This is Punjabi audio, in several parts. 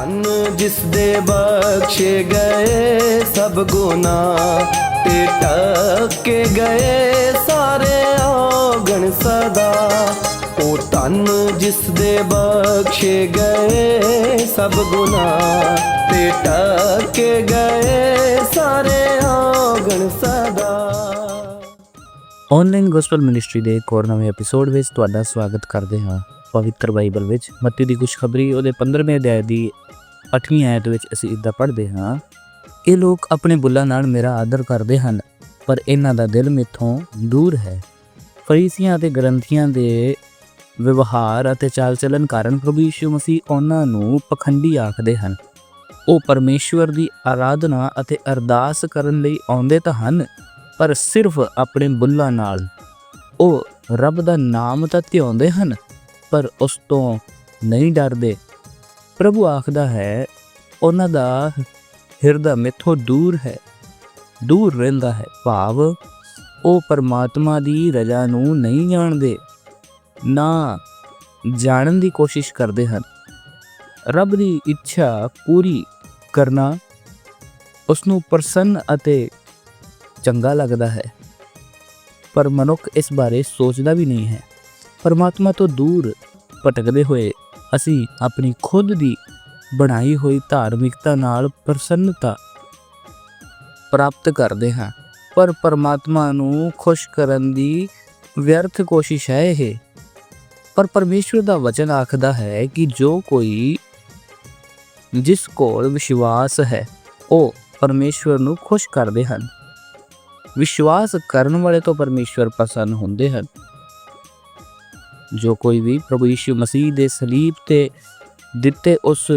ਧੰਨ ਜਿਸ ਦੇ ਬਖਸ਼ੇ ਗਏ ਸਭ ਗੁਨਾਹ ਤੇ ਟੱਕੇ ਗਏ ਸਾਰੇ ਔਗਣ ਸਦਾ। ਉਹ ਧੰਨ ਜਿਸ ਦੇ ਬਖਸ਼ੇ ਗਏ ਸਭ ਗੁਨਾਹ ਤੇ ਟੱਕੇ ਗਏ ਸਾਰੇ ਔਗਣ ਸਦਾ। ਆਨਲਾਈਨ ਗੋਸਪਲ ਮਿਨਿਸਟਰੀ ਦੇ ਇੱਕ ਹੋਰ ਨਵੇਂ ਐਪੀਸੋਡ ਵਿੱਚ ਤੁਹਾਡਾ ਸਵਾਗਤ ਕਰਦੇ ਹਾਂ। ਪਵਿੱਤਰ ਬਾਈਬਲ ਵਿੱਚ ਮੱਤੀ ਦੀ ਖੁਸ਼ਖਬਰੀ ਉਹਦੇ 15ਵੇਂ ਅਧਿਆਇ ਦੀ 8ਵੀਂ ਆਇਤ ਵਿੱਚ ਅਸੀਂ ਇਦਾਂ ਪੜ੍ਹਦੇ ਹਾਂ, ਇਹ ਲੋਕ ਆਪਣੇ ਬੁੱਲਾਂ ਨਾਲ ਮੇਰਾ ਆਦਰ ਕਰਦੇ ਹਨ, ਪਰ ਇਹਨਾਂ ਦਾ ਦਿਲ ਮੇਥੋਂ ਦੂਰ ਹੈ। ਫਰੀਸੀਆਂ ਅਤੇ ਗ੍ਰੰਥੀਆਂ ਦੇ ਵਿਵਹਾਰ ਅਤੇ ਚਾਲ ਚੱਲਣ ਕਾਰਨ ਪ੍ਰਭੂ ਯਿਸੂ ਮਸੀਹ ਉਹਨਾਂ ਨੂੰ ਪਖੰਡੀ ਆਖਦੇ ਹਨ। ਉਹ ਪਰਮੇਸ਼ਵਰ ਦੀ ਆਰਾਧਨਾ ਅਤੇ ਅਰਦਾਸ ਕਰਨ ਲਈ ਆਉਂਦੇ ਤਾਂ ਹਨ, ਪਰ ਸਿਰਫ ਆਪਣੇ ਬੁੱਲਾਂ ਨਾਲ। ਉਹ ਰੱਬ ਦਾ ਨਾਮ ਤਾਂ ਧਿਆਉਂਦੇ ਹਨ, ਪਰ ਉਸ ਤੋਂ ਨਹੀਂ ਡਰਦੇ। ਪ੍ਰਭੂ ਆਖਦਾ ਹੈ, ਉਹਨਾਂ ਦਾ ਹਿਰਦਾ ਮੇਥੋਂ ਦੂਰ ਹੈ, ਦੂਰ ਰਹਿੰਦਾ ਹੈ। ਭਾਵ, ਉਹ ਪਰਮਾਤਮਾ ਦੀ ਰਜ਼ਾ ਨੂੰ ਨਹੀਂ ਜਾਣਦੇ, ਨਾ ਜਾਣਨ ਦੀ ਕੋਸ਼ਿਸ਼ ਕਰਦੇ ਹਨ। ਰੱਬ ਦੀ ਇੱਛਾ ਪੂਰੀ ਕਰਨਾ ਉਸ ਨੂੰ ਪ੍ਰਸੰਨ ਅਤੇ ਚੰਗਾ ਲੱਗਦਾ ਹੈ। ਪਰ ਮਨੁੱਖ ਇਸ ਬਾਰੇ ਸੋਚਦਾ ਵੀ ਨਹੀਂ ਹੈ। ਪਰਮਾਤਮਾ ਤੋਂ ਦੂਰ ਭਟਕਦੇ ਹੋਏ ਅਸੀਂ ਆਪਣੀ ਖੁਦ ਦੀ ਬਣਾਈ ਹੋਈ ਧਾਰਮਿਕਤਾ ਨਾਲ ਪ੍ਰਸੰਨਤਾ ਪ੍ਰਾਪਤ ਕਰਦੇ ਹਾਂ। ਪਰ ਪਰਮਾਤਮਾ ਨੂੰ ਖੁਸ਼ ਕਰਨ ਦੀ ਵਿਅਰਥ ਕੋਸ਼ਿਸ਼ ਹੈ ਇਹ। ਪਰ ਪਰਮੇਸ਼ਵਰ ਦਾ ਵਚਨ ਆਖਦਾ ਹੈ ਕਿ ਜੋ ਕੋਈ ਜਿਸ ਕੋਲ ਵਿਸ਼ਵਾਸ ਹੈ, ਉਹ ਪਰਮੇਸ਼ਵਰ ਨੂੰ ਖੁਸ਼ ਕਰਦੇ ਹਨ। ਵਿਸ਼ਵਾਸ ਕਰਨ ਵਾਲੇ ਤੋਂ ਪਰਮੇਸ਼ਵਰ ਪਸੰਦ ਹੁੰਦੇ ਹਨ। ਜੋ ਕੋਈ ਵੀ ਪ੍ਰਭੂ ਯਿਸੂ ਮਸੀਹ ਦੇ ਸਲੀਬ ਤੇ ਦਿੱਤੇ ਉਸ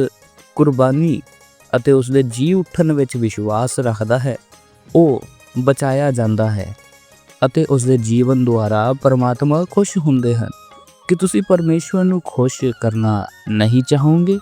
ਕੁਰਬਾਨੀ ਅਤੇ ਉਸ ਦੇ ਜੀ ਉੱਠਣ ਵਿੱਚ ਵਿਸ਼ਵਾਸ ਰੱਖਦਾ ਹੈ, ਉਹ ਬਚਾਇਆ ਜਾਂਦਾ ਹੈ ਅਤੇ ਉਸ ਦੇ ਜੀਵਨ ਦੁਆਰਾ ਪਰਮਾਤਮਾ ਖੁਸ਼ ਹੁੰਦੇ ਹਨ। ਕਿ ਤੁਸੀਂ ਪਰਮੇਸ਼ਵਰ ਨੂੰ ਖੁਸ਼ ਕਰਨਾ ਨਹੀਂ ਚਾਹੋਗੇ?